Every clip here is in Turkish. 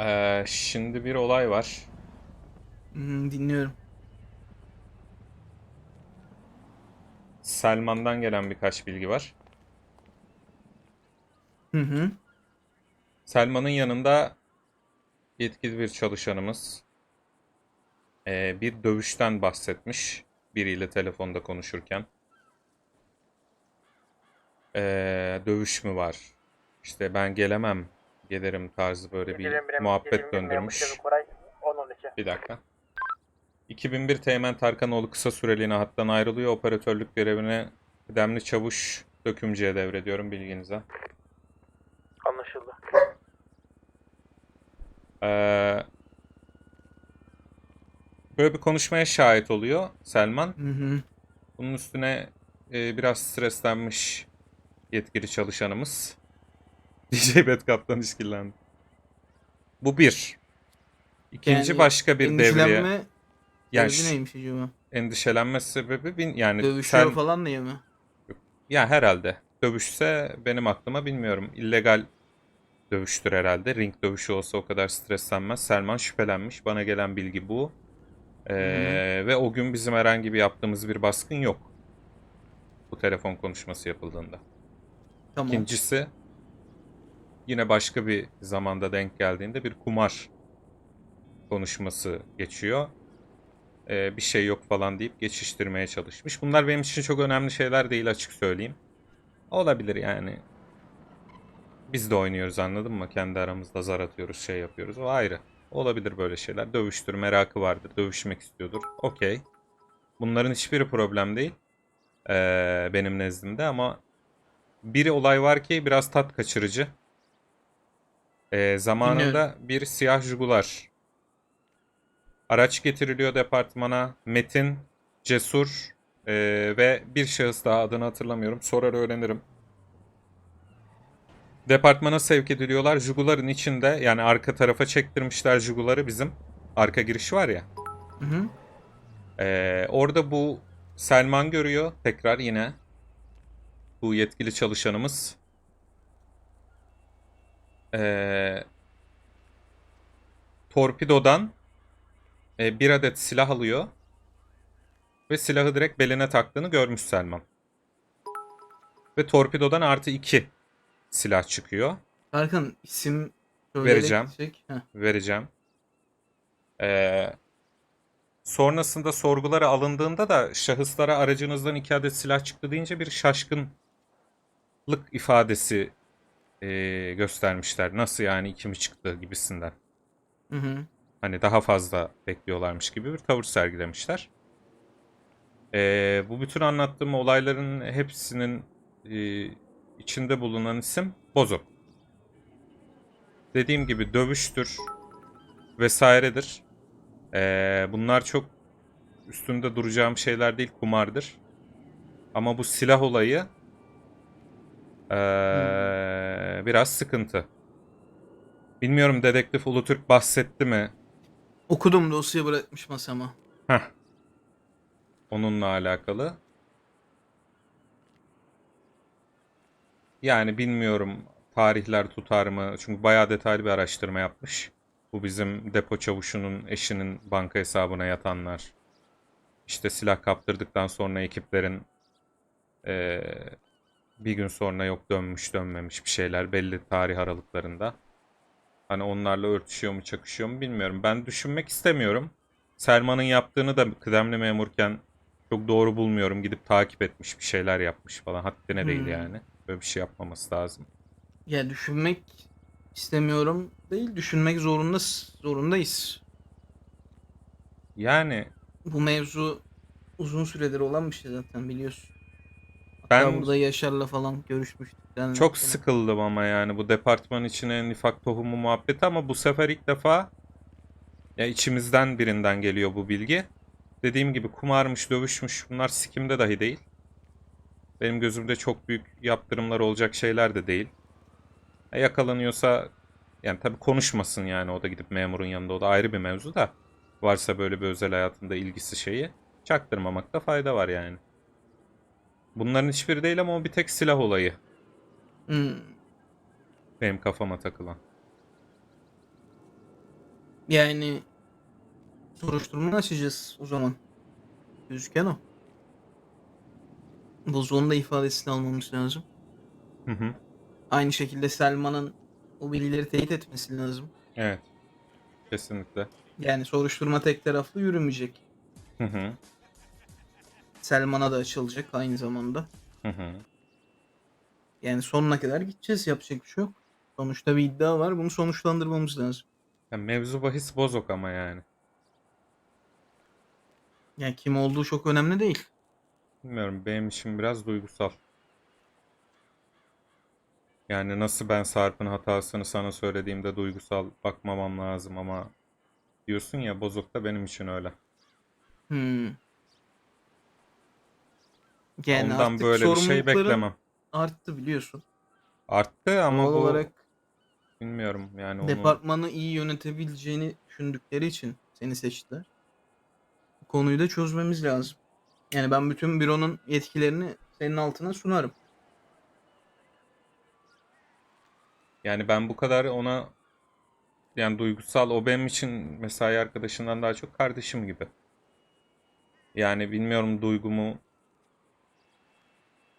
Ee, şimdi bir olay var. Hmm, dinliyorum. Selman'dan gelen birkaç bilgi var. Hı hı. Selman'ın yanında yetkili bir çalışanımız ee, bir dövüşten bahsetmiş biriyle telefonda konuşurken. Ee, dövüş mü var? İşte ben gelemem, gelirim tarzı böyle bir Birim muhabbet döndürmüş. Yavuz Koray 10-12. Bir dakika. 2001 Teğmen Tarkanoğlu kısa süreliğine hattan ayrılıyor. Operatörlük görevine kıdemli çavuş dökümcüye devrediyorum bilginize. Anlaşıldı. Ee, böyle bir konuşmaya şahit oluyor Selman. Hı hı. Bunun üstüne e, biraz streslenmiş yetkili çalışanımız. DJ Bad Kaptan işkillendi. Bu bir. İkinci Yani başka bir devreye. Endişelenme Yani sebebi ş- neymiş acaba? endişelenme sebebi bin, yani Dövüşüyor sen- falan diye mi? Ya herhalde. Dövüşse benim aklıma bilmiyorum. İllegal dövüştür herhalde. Ring dövüşü olsa o kadar streslenmez. Selman şüphelenmiş. Bana gelen bilgi bu. Ee, ve o gün bizim herhangi bir yaptığımız bir baskın yok. Bu telefon konuşması yapıldığında. Tamam. İkincisi yine başka bir zamanda denk geldiğinde bir kumar konuşması geçiyor. Ee, bir şey yok falan deyip geçiştirmeye çalışmış. Bunlar benim için çok önemli şeyler değil açık söyleyeyim. Olabilir yani. Biz de oynuyoruz anladın mı? Kendi aramızda zar atıyoruz, şey yapıyoruz. O ayrı. Olabilir böyle şeyler. Dövüştür, merakı vardır, dövüşmek istiyordur. Okey. Bunların hiçbiri problem değil. Ee, benim nezdimde ama bir olay var ki biraz tat kaçırıcı. Ee, zamanında bir siyah jugular araç getiriliyor departmana. Metin, Cesur ee, ve bir şahıs daha adını hatırlamıyorum. Sorar öğrenirim. Departmana sevk ediliyorlar. Jugular'ın içinde yani arka tarafa çektirmişler Jugular'ı bizim. Arka giriş var ya. Hı hı. Ee, orada bu Selman görüyor tekrar yine. Bu yetkili çalışanımız. Ee, torpidodan e, bir adet silah alıyor. Ve silahı direkt beline taktığını görmüş Selman. Ve torpidodan artı iki silah çıkıyor. Erkan isim Vereceğim. vereceğim. Ee, sonrasında sorgulara alındığında da şahıslara aracınızdan iki adet silah çıktı deyince bir şaşkınlık ifadesi ee, göstermişler. Nasıl yani iki mi çıktı gibisinden. Hı hı. Hani daha fazla bekliyorlarmış gibi bir tavır sergilemişler. Ee, bu bütün anlattığım olayların hepsinin ee, içinde bulunan isim Bozo. Dediğim gibi dövüştür vesairedir. Ee, bunlar çok üstünde duracağım şeyler değil, kumardır. Ama bu silah olayı ee, biraz sıkıntı. Bilmiyorum dedektif Ulutürk bahsetti mi? Okudum dosya bırakmış masama. Heh. Onunla alakalı. Yani bilmiyorum tarihler tutar mı? Çünkü bayağı detaylı bir araştırma yapmış. Bu bizim depo çavuşunun eşinin banka hesabına yatanlar. İşte silah kaptırdıktan sonra ekiplerin eee, bir gün sonra yok dönmüş dönmemiş bir şeyler belli tarih aralıklarında. Hani onlarla örtüşüyor mu çakışıyor mu bilmiyorum. Ben düşünmek istemiyorum. Selman'ın yaptığını da kıdemli memurken çok doğru bulmuyorum. Gidip takip etmiş bir şeyler yapmış falan. Haddine değil Hmm. yani. Böyle bir şey yapmaması lazım. Ya düşünmek istemiyorum değil, düşünmek zorunda zorundayız. Yani Bu mevzu uzun süredir olan bir şey zaten biliyorsun. Ben- burada Yaşar'la falan görüşmüştük. seninle çok sıkıldım ama yani bu departman içine nifak tohumu muhabbeti ama bu sefer ilk defa ya içimizden birinden geliyor bu bilgi. Dediğim gibi kumarmış, dövüşmüş bunlar sikimde dahi değil. Benim gözümde çok büyük yaptırımlar olacak şeyler de değil. E, yakalanıyorsa yani tabii konuşmasın yani o da gidip memurun yanında o da ayrı bir mevzu da. Varsa böyle bir özel hayatında ilgisi şeyi çaktırmamakta fayda var yani. Bunların hiçbiri değil ama o bir tek silah olayı Hmm. benim kafama takılan. Yani soruşturma açacağız o zaman. Gözüken o. Bozoğun da ifadesini almamız lazım. Hı hı. Aynı şekilde Selman'ın o bilgileri teyit etmesi lazım. Evet. Kesinlikle. Yani soruşturma tek taraflı yürümeyecek. Hı hı. Selman'a da açılacak aynı zamanda. Hı hı. Yani sonuna kadar gideceğiz yapacak bir şey yok. Sonuçta bir iddia var bunu sonuçlandırmamız lazım. Ya mevzu bahis bozok ama yani. Yani kim olduğu çok önemli değil. Bilmiyorum benim için biraz duygusal. Yani nasıl ben Sarp'ın hatasını sana söylediğimde duygusal bakmamam lazım ama diyorsun ya bozok da benim için öyle. Hmm. Yani Ondan artık böyle bir şey sorumlulukların beklemem. arttı biliyorsun. Arttı ama Doğal bu olarak bilmiyorum yani onu departmanı iyi yönetebileceğini düşündükleri için seni seçtiler. Bu konuyu da çözmemiz lazım. Yani ben bütün büronun yetkilerini senin altına sunarım. yani ben bu kadar ona yani duygusal o benim için mesai arkadaşından daha çok kardeşim gibi. Yani bilmiyorum duygumu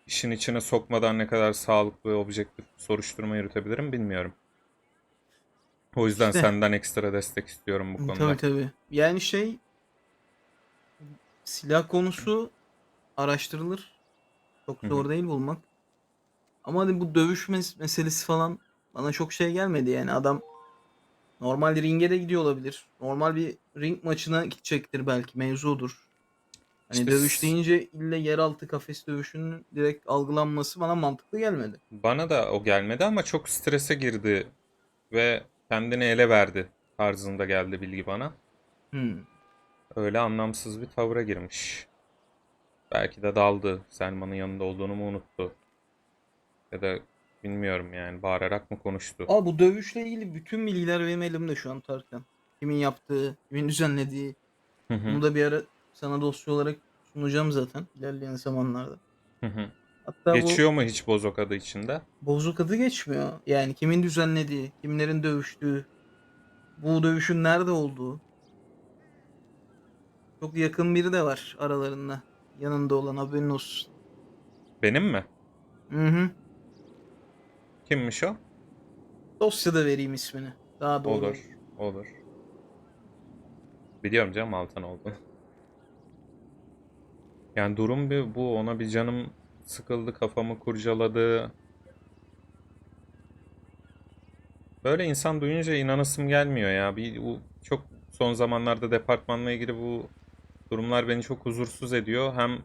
işin içine sokmadan ne kadar sağlıklı objektif soruşturma yürütebilirim bilmiyorum. O yüzden İşte. senden ekstra destek istiyorum bu konuda. Tabii tabii. Yani şey silah konusu araştırılır. Çok zor değil bulmak. Ama hani bu dövüş mes- meselesi falan bana çok şey gelmedi yani adam normal ringe de gidiyor olabilir. Normal bir ring maçına gidecektir belki mevzudur. Hani İşte dövüş deyince ille yeraltı kafes dövüşünün direkt algılanması bana mantıklı gelmedi. Bana da o gelmedi ama çok strese girdi ve kendini ele verdi tarzında geldi bilgi bana. Hmm. Öyle anlamsız bir tavra girmiş. Belki de daldı. Selman'ın yanında olduğunu mu unuttu? Ya da bilmiyorum yani bağırarak mı konuştu? Aa bu dövüşle ilgili bütün bilgiler benim elimde şu an Tarkan. Kimin yaptığı, kimin düzenlediği. Hı hı, Bunu da bir ara sana dosya olarak sunacağım zaten ilerleyen zamanlarda. hı hı. Hatta Geçiyor mu hiç Bozok adı içinde? bu bozuk adı geçmiyor. Yani kimin düzenlediği, kimlerin dövüştüğü, bu dövüşün nerede olduğu. Çok yakın biri de var aralarında. Yanında olan haberin olsun. Benim mi? Hı hı. Kimmiş o? Dosyada vereyim ismini. Daha doğru. Olur, olur. Biliyorum canım Altan oldu. Yani durum bir bu. Ona bir canım sıkıldı, kafamı kurcaladı. Böyle insan duyunca inanasım gelmiyor ya. Bir bu çok son zamanlarda departmanla ilgili bu durumlar beni çok huzursuz ediyor. Hem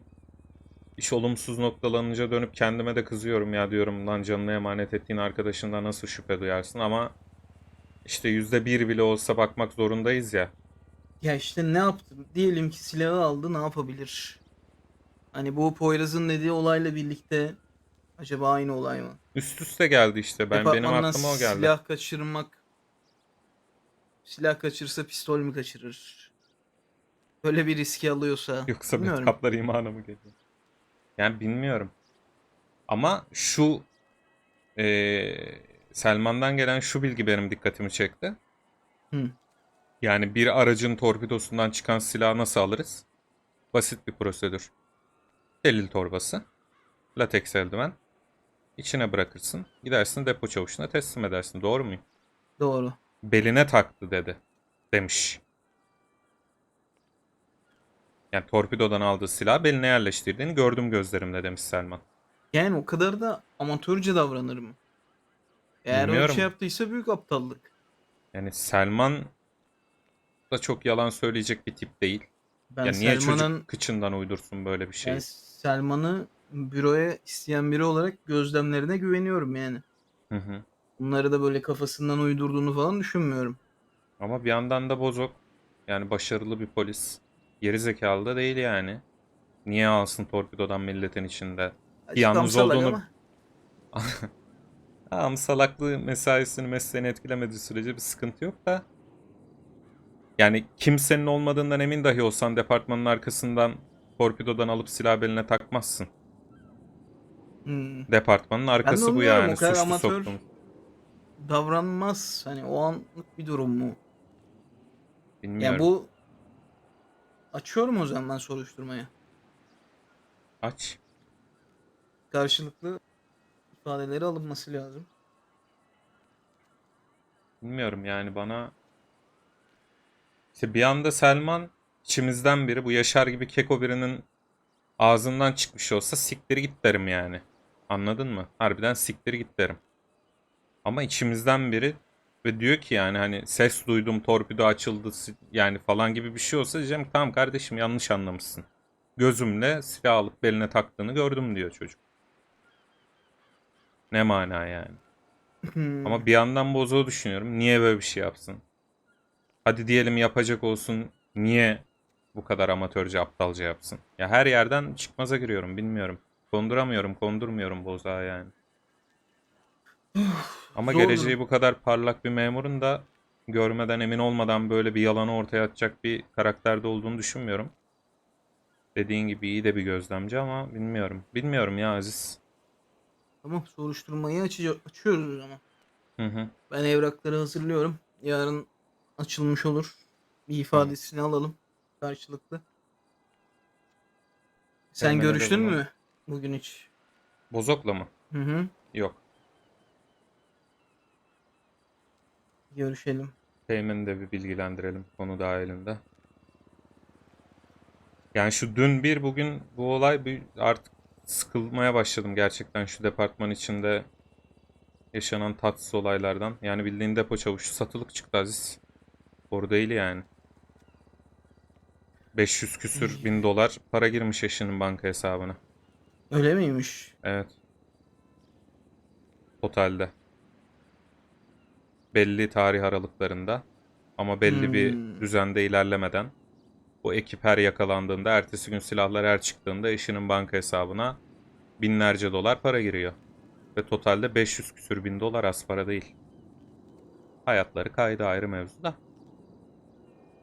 iş olumsuz noktalanınca dönüp kendime de kızıyorum ya diyorum lan canını emanet ettiğin arkadaşından nasıl şüphe duyarsın ama işte yüzde bir bile olsa bakmak zorundayız ya. Ya işte ne yaptı? Diyelim ki silahı aldı ne yapabilir? Hani bu Poyraz'ın dediği olayla birlikte acaba aynı olay mı? Üst üste geldi işte. Ben benim Departmandan aklıma o geldi. Silah kaçırmak. Silah kaçırsa pistol mü kaçırır? Böyle bir riski alıyorsa. Yoksa bilmiyorum. backup'lar imana mı geliyor? Yani bilmiyorum. Ama şu eee, Selman'dan gelen şu bilgi benim dikkatimi çekti. Hı. Yani bir aracın torpidosundan çıkan silahı nasıl alırız? Basit bir prosedür. Delil torbası, lateks eldiven, içine bırakırsın, gidersin depo çavuşuna teslim edersin. Doğru muyum? Doğru. Beline taktı dedi. Demiş. Yani torpidodan aldığı silahı beline yerleştirdiğini gördüm gözlerimle demiş Selman. Yani o kadar da amatörce davranır mı? Eğer öyle Bilmiyorum. şey yaptıysa büyük aptallık. Yani Selman da çok yalan söyleyecek bir tip değil. Ben ya niye Selman'ın çocuk kıçından uydursun böyle bir şeyi? ben Selman'ı büroya isteyen biri olarak gözlemlerine güveniyorum yani. Hı hı. Bunları da böyle kafasından uydurduğunu falan düşünmüyorum. Ama bir yandan da bozok. Yani başarılı bir polis. Geri zekalı da değil yani. Niye alsın torpidodan milletin içinde? Açık Yalnız olduğunu- ama Ha, ama salaklığı mesaisini mesleğini etkilemediği sürece bir sıkıntı yok da. Yani kimsenin olmadığından emin dahi olsan departmanın arkasından torpidodan alıp silah beline takmazsın. hmm, Departmanın arkası bu yani. o kadar Suçlu amatör soktuğumuz. davranmaz. Hani o anlık bir durum mu? Bilmiyorum. Ya bu açıyorum o zaman ben soruşturmayı. Aç. Karşılıklı ifadeleri alınması lazım. Bilmiyorum yani bana işte bir anda Selman içimizden biri bu Yaşar gibi keko birinin ağzından çıkmış olsa siktir git derim yani. Anladın mı? Harbiden siktir git derim. Ama içimizden biri ve diyor ki yani hani ses duydum torpido açıldı yani falan gibi bir şey olsa diyeceğim tamam kardeşim yanlış anlamışsın. Gözümle silah alıp beline taktığını gördüm diyor çocuk. Ne mana yani? Hmm. Ama bir yandan bozuğu düşünüyorum. Niye böyle bir şey yapsın? Hadi diyelim yapacak olsun. Niye bu kadar amatörce aptalca yapsın? Ya her yerden çıkmaza giriyorum. Bilmiyorum. Konduramıyorum, kondurmuyorum bozağa yani. Ama Zor geleceği bu kadar parlak bir memurun da görmeden emin olmadan böyle bir yalanı ortaya atacak bir karakterde olduğunu düşünmüyorum. Dediğin gibi iyi de bir gözlemci ama bilmiyorum. Bilmiyorum ya Aziz. Tamam soruşturmayı açıyor, açıyoruz o zaman. Hı hı. Ben evrakları hazırlıyorum. Yarın açılmış olur. Bir ifadesini alalım karşılıklı. Sen Hemen görüştün mü bugün hiç? Bozok'la mı? Hı hı. Yok. Görüşelim. Teğmen'i de bir bilgilendirelim konu dahilinde. Yani şu dün bir bugün bu olay bir artık sıkılmaya başladım gerçekten şu departman içinde yaşanan tatsız olaylardan. Yani bildiğin depo çavuşu satılık çıktı Aziz. Doğru değil yani. 500 küsür bin dolar para girmiş eşinin banka hesabına. Öyle miymiş? Evet. Totalde. Belli tarih aralıklarında ama belli bir Hmm. düzende ilerlemeden bu ekip her yakalandığında, ertesi gün silahlar her çıktığında eşinin banka hesabına binlerce dolar para giriyor. Ve totalde 500 küsür bin dolar az para değil. Hayatları kaydı ayrı mevzu da.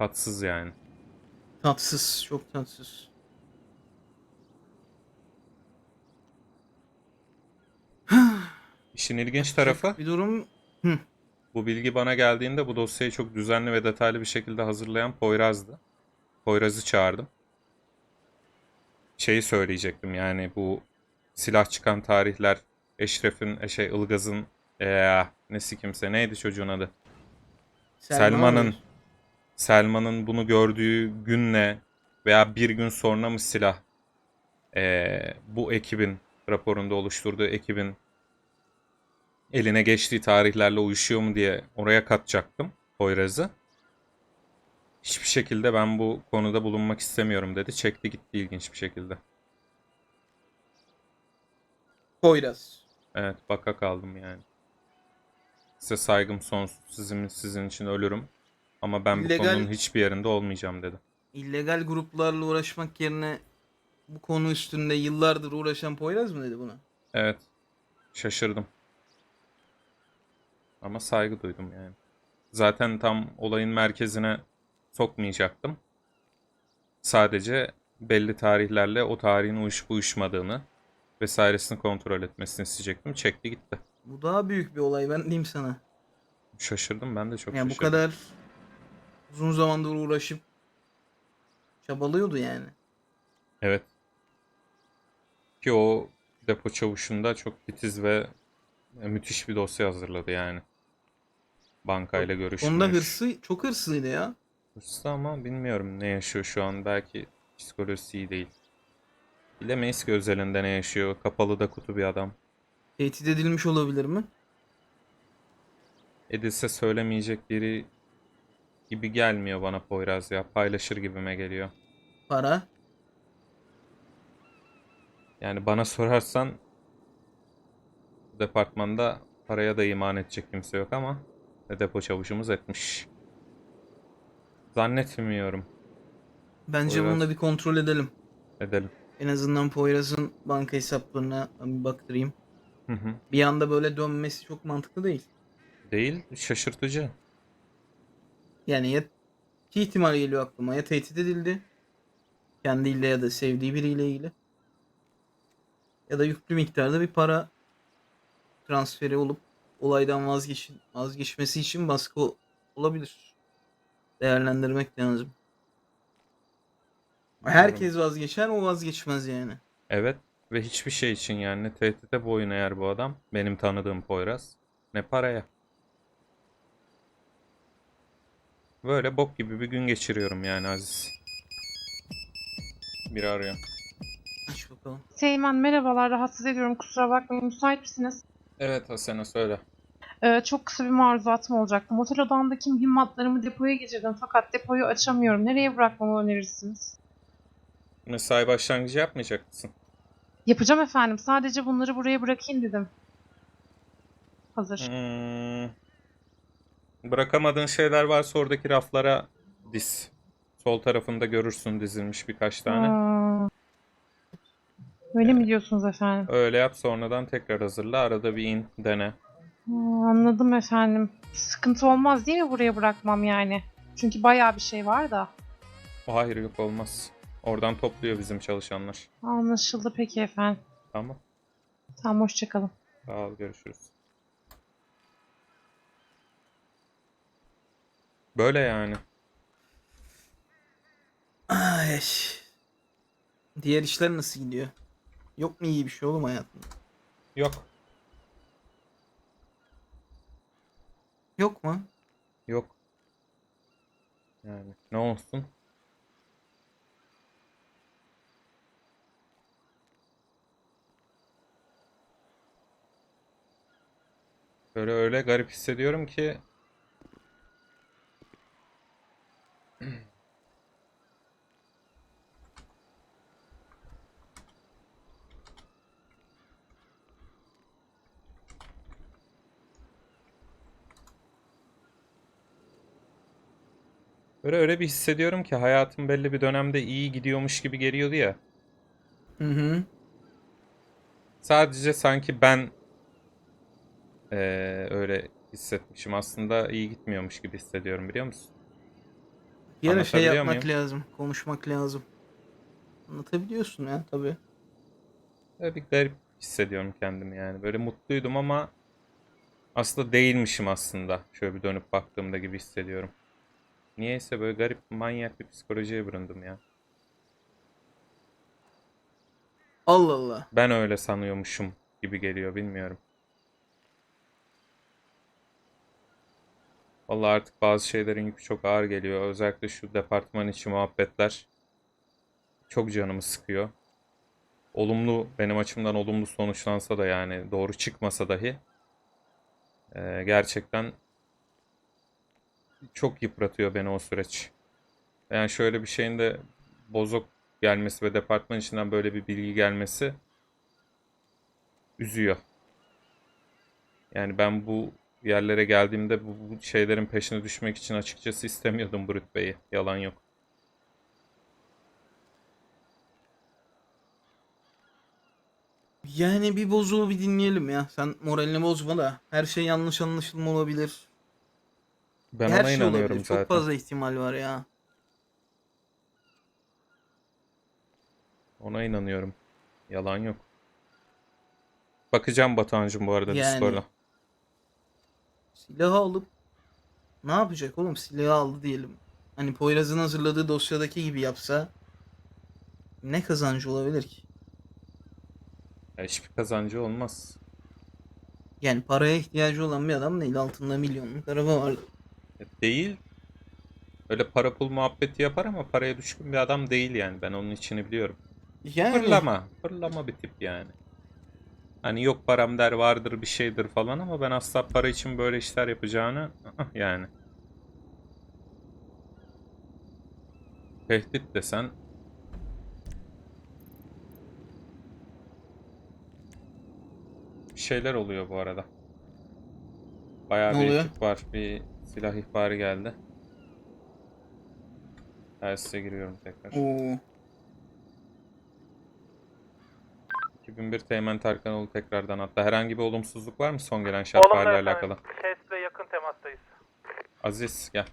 Tatsız yani. Tatsız. Çok tatsız. İşin ilginç tarafı Bir durum Bu bilgi bana geldiğinde bu dosyayı çok düzenli ve detaylı bir şekilde hazırlayan Poyraz'dı. Poyraz'ı çağırdım. Şeyi söyleyecektim yani bu silah çıkan tarihler Eşref'in, e, şey Ilgaz'ın eee nesi kimse neydi çocuğun adı? Selman'ın Bey. Selman'ın bunu gördüğü günle veya bir gün sonra mı silah eee, bu ekibin raporunda oluşturduğu ekibin eline geçtiği tarihlerle uyuşuyor mu diye oraya katacaktım Poyraz'ı. Hiçbir şekilde ben bu konuda bulunmak istemiyorum dedi. Çekti gitti ilginç bir şekilde. Poyraz. Evet baka kaldım yani. Size saygım sonsuz. Sizin, sizin için ölürüm. Ama ben bu İllegal- konunun hiçbir yerinde olmayacağım dedi. İllegal gruplarla uğraşmak yerine bu konu üstünde yıllardır uğraşan Poyraz mı dedi buna? Evet. Şaşırdım. Ama saygı duydum yani. Zaten tam olayın merkezine sokmayacaktım. Sadece belli tarihlerle o tarihin uyuşup uyuşmadığını vesairesini kontrol etmesini isteyecektim. Çekti gitti. Bu daha büyük bir olay ben diyeyim sana. Şaşırdım ben de çok Yani bu şaşırdım. kadar uzun zamandır uğraşıp çabalıyordu yani. Evet. Ki o depo çavuşunda çok titiz ve müthiş bir dosya hazırladı yani. Bankayla görüşmüş. Onda hırsı çok hırslıydı ya. Hırslı ama bilmiyorum ne yaşıyor şu an. Belki psikolojisi iyi değil. Bilemeyiz ki özelinde ne yaşıyor. Kapalı da kutu bir adam. Tehdit edilmiş olabilir mi? Edilse söylemeyecek biri gibi gelmiyor bana Poyraz ya. Paylaşır gibime geliyor. Para. Yani bana sorarsan bu departmanda paraya da iman edecek kimse yok ama depo çavuşumuz etmiş. Zannetmiyorum. Bence Poyraz. bunu da bir kontrol edelim. Edelim. En azından Poyraz'ın banka hesaplarına bir baktırayım. Hı hı. Bir anda böyle dönmesi çok mantıklı değil. Değil, şaşırtıcı. Yani ya iki ihtimal geliyor aklıma. Ya tehdit edildi. Kendiyle ya da sevdiği biriyle ilgili. Ya da yüklü miktarda bir para transferi olup olaydan vazgeç vazgeçmesi için baskı olabilir. değerlendirmek lazım. Herkes vazgeçer o vazgeçmez yani. Evet ve hiçbir şey için yani ne tehdide boyun eğer bu adam. Benim tanıdığım Poyraz. Ne paraya. Böyle bok gibi bir gün geçiriyorum yani Aziz. Biri arıyor. Aç bakalım. Teğmen merhabalar rahatsız ediyorum kusura bakmayın müsait misiniz? Evet Hasan'a söyle. Ee, çok kısa bir maruzatım olacaktı. Motel odamdaki mühimmatlarımı depoya geçirdim fakat depoyu açamıyorum. Nereye bırakmamı önerirsiniz? Mesai başlangıcı yapmayacak mısın? Yapacağım efendim. Sadece bunları buraya bırakayım dedim. Hazır. Hmm. Bırakamadığın şeyler varsa oradaki raflara diz. Sol tarafında görürsün dizilmiş birkaç tane. Aa. Öyle mi diyorsunuz efendim? Öyle yap sonradan tekrar hazırla. Arada bir in dene. Aa, anladım efendim. Sıkıntı olmaz değil mi buraya bırakmam yani? Çünkü bayağı bir şey var da. Hayır yok olmaz. Oradan topluyor bizim çalışanlar. Anlaşıldı peki efendim. Tamam. Tamam hoşçakalın. Sağ ol görüşürüz. Böyle yani. Ay. Diğer işler nasıl gidiyor? Yok mu iyi bir şey oğlum hayatında? Yok. Yok mu? Yok. Yani ne olsun? Böyle öyle garip hissediyorum ki Böyle öyle bir hissediyorum ki hayatım belli bir dönemde iyi gidiyormuş gibi geliyordu ya. Hı hı. Sadece sanki ben eee, öyle hissetmişim. Aslında iyi gitmiyormuş gibi hissediyorum biliyor musun? Bir ara şey yapmak muyum? lazım. Konuşmak lazım. Anlatabiliyorsun ya tabii. Böyle bir garip hissediyorum kendimi yani. Böyle mutluydum ama aslında değilmişim aslında. Şöyle bir dönüp baktığımda gibi hissediyorum. Niyeyse böyle garip manyak bir psikolojiye büründüm ya. Allah Allah. Ben öyle sanıyormuşum gibi geliyor bilmiyorum. Vallahi artık bazı şeylerin yükü çok ağır geliyor. Özellikle şu departman içi muhabbetler çok canımı sıkıyor. Olumlu, benim açımdan olumlu sonuçlansa da yani doğru çıkmasa dahi gerçekten çok yıpratıyor beni o süreç. Yani şöyle bir şeyin de bozuk gelmesi ve departman içinden böyle bir bilgi gelmesi üzüyor. Yani ben bu yerlere geldiğimde bu, şeylerin peşine düşmek için açıkçası istemiyordum bu rütbeyi. Yalan yok. Yani bir bozuğu bir dinleyelim ya. Sen moralini bozma da. Her şey yanlış anlaşılma olabilir. Ben Her ona şey inanıyorum olabilir. zaten. Çok fazla ihtimal var ya. Ona inanıyorum. Yalan yok. Bakacağım Batuhan'cığım bu arada Yani- Discord'a. Silahı alıp ne yapacak oğlum? Silahı aldı diyelim. Hani Poyraz'ın hazırladığı dosyadaki gibi yapsa ne kazancı olabilir ki? Ya hiçbir kazancı olmaz. Yani paraya ihtiyacı olan bir adam değil. Altında milyonluk araba var. Değil. Öyle para pul muhabbeti yapar ama paraya düşkün bir adam değil yani. Ben onun içini biliyorum. Yani Fırlama. Fırlama bir tip yani. Hani yok param der vardır bir şeydir falan ama ben asla para için böyle işler yapacağını ı-ı, yani. Tehdit desen bir şeyler oluyor bu arada. Bayağı Ne bir oluyor? ekip var. Bir silah ihbarı geldi. Telsize giriyorum tekrar. Oo. 2001 Teğmen Tarkanoğlu tekrardan hatta herhangi bir olumsuzluk var mı son gelen şartlarla alakalı? Şehit'le yakın temastayız. Aziz gel.